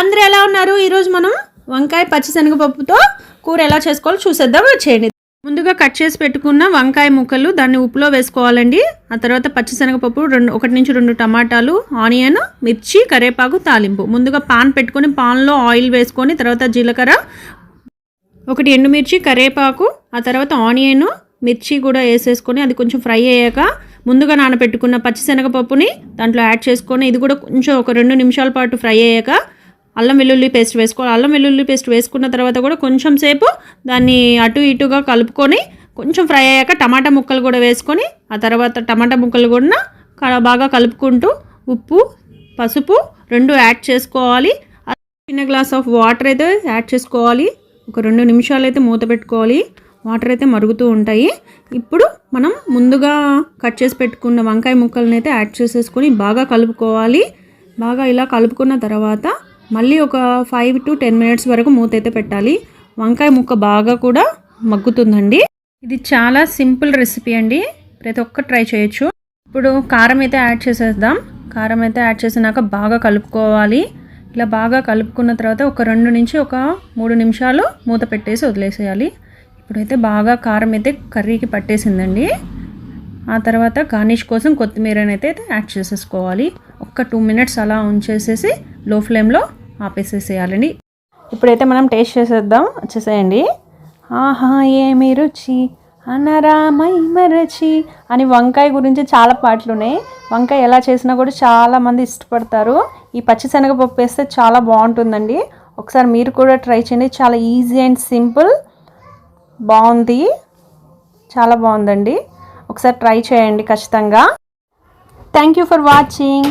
అందరూ ఎలా ఉన్నారు? ఈరోజు మనం వంకాయ పచ్చిశనగపప్పుతో కూర ఎలా చేసుకోవాలో చూసేద్దాం. వచ్చేయండి ముందుగా కట్ చేసి పెట్టుకున్న వంకాయ ముక్కలు దాన్ని ఉప్పులో వేసుకోవాలండి. ఆ తర్వాత పచ్చిశనగపప్పు రెండు ఒకటి నుంచి రెండు టమాటాలు ఆనియన్ మిర్చి కరేపాకు తాలింపు. ముందుగా పాన్ పెట్టుకొని పాన్లో ఆయిల్ వేసుకొని తర్వాత జీలకర్ర ఒకటి ఎండుమిర్చి కరివేపాకు ఆ తర్వాత ఆనియన్ మిర్చి కూడా వేసేసుకొని అది కొంచెం ఫ్రై అయ్యాక ముందుగా నానబెట్టుకున్న పచ్చిశనగపప్పుని దాంట్లో యాడ్ చేసుకొని ఇది కూడా కొంచెం ఒక రెండు నిమిషాల పాటు ఫ్రై అయ్యాక అల్లం వెల్లుల్లి పేస్ట్ వేసుకోవాలి. అల్లం వెల్లుల్లి పేస్ట్ వేసుకున్న తర్వాత కూడా కొంచెం సేపు దాన్ని అటు ఇటుగా కలుపుకొని కొంచెం ఫ్రై అయ్యాక టమాటా ముక్కలు కూడా వేసుకొని ఆ తర్వాత టమాటా ముక్కలు కూడా బాగా కలుపుకుంటూ ఉప్పు పసుపు రెండు యాడ్ చేసుకోవాలి. చిన్న గ్లాస్ ఆఫ్ వాటర్ అయితే యాడ్ చేసుకోవాలి. ఒక రెండు నిమిషాలు అయితే మూత పెట్టుకోవాలి. వాటర్ అయితే మరుగుతూ ఉంటాయి. ఇప్పుడు మనం ముందుగా కట్ చేసి పెట్టుకున్న వంకాయ ముక్కల్ని అయితే యాడ్ చేసేసుకొని బాగా కలుపుకోవాలి. బాగా ఇలా కలుపుకున్న తర్వాత మళ్ళీ ఒక ఫైవ్ టు టెన్ మినిట్స్ వరకు మూత అయితే పెట్టాలి. వంకాయ ముక్క బాగా కూడా మగ్గుతుందండి. ఇది చాలా సింపుల్ రెసిపీ అండి. ప్రతి ఒక్క ట్రై చేయొచ్చు. ఇప్పుడు కారం అయితే యాడ్ చేసేద్దాం. కారం అయితే యాడ్ చేసినాక బాగా కలుపుకోవాలి. ఇలా బాగా కలుపుకున్న తర్వాత ఒక రెండు నుంచి ఒక మూడు నిమిషాలు మూత పెట్టేసి వదిలేసేయాలి. ఇప్పుడైతే బాగా కారం అయితే కర్రీకి పట్టేసిందండి. ఆ తర్వాత గార్నిష్ కోసం కొత్తిమీరనైతే యాడ్ చేసేసుకోవాలి. ఒక్క టూ మినిట్స్ అలా ఉంచేసేసి లో ఫ్లేమ్లో ఆపేసేసేయాలండి. ఇప్పుడైతే మనం టేస్ట్ చేసేద్దాం. వచ్చేసేయండి. ఆహా ఏమి రుచి? అనరామై మరచి అని వంకాయ గురించి చాలా పాటలు ఉన్నాయి వంకాయ ఎలా చేసినా కూడా చాలా మంది ఇష్టపడతారు. ఈ పచ్చిశనగపప్పు వేస్తే చాలా బాగుంటుందండి. ఒకసారి మీరు కూడా ట్రై చేయండి. చాలా ఈజీ అండ్ సింపుల్. బాగుంది. చాలా బాగుందండి. ఒకసారి ట్రై చేయండి ఖచ్చితంగా. Thank you for watching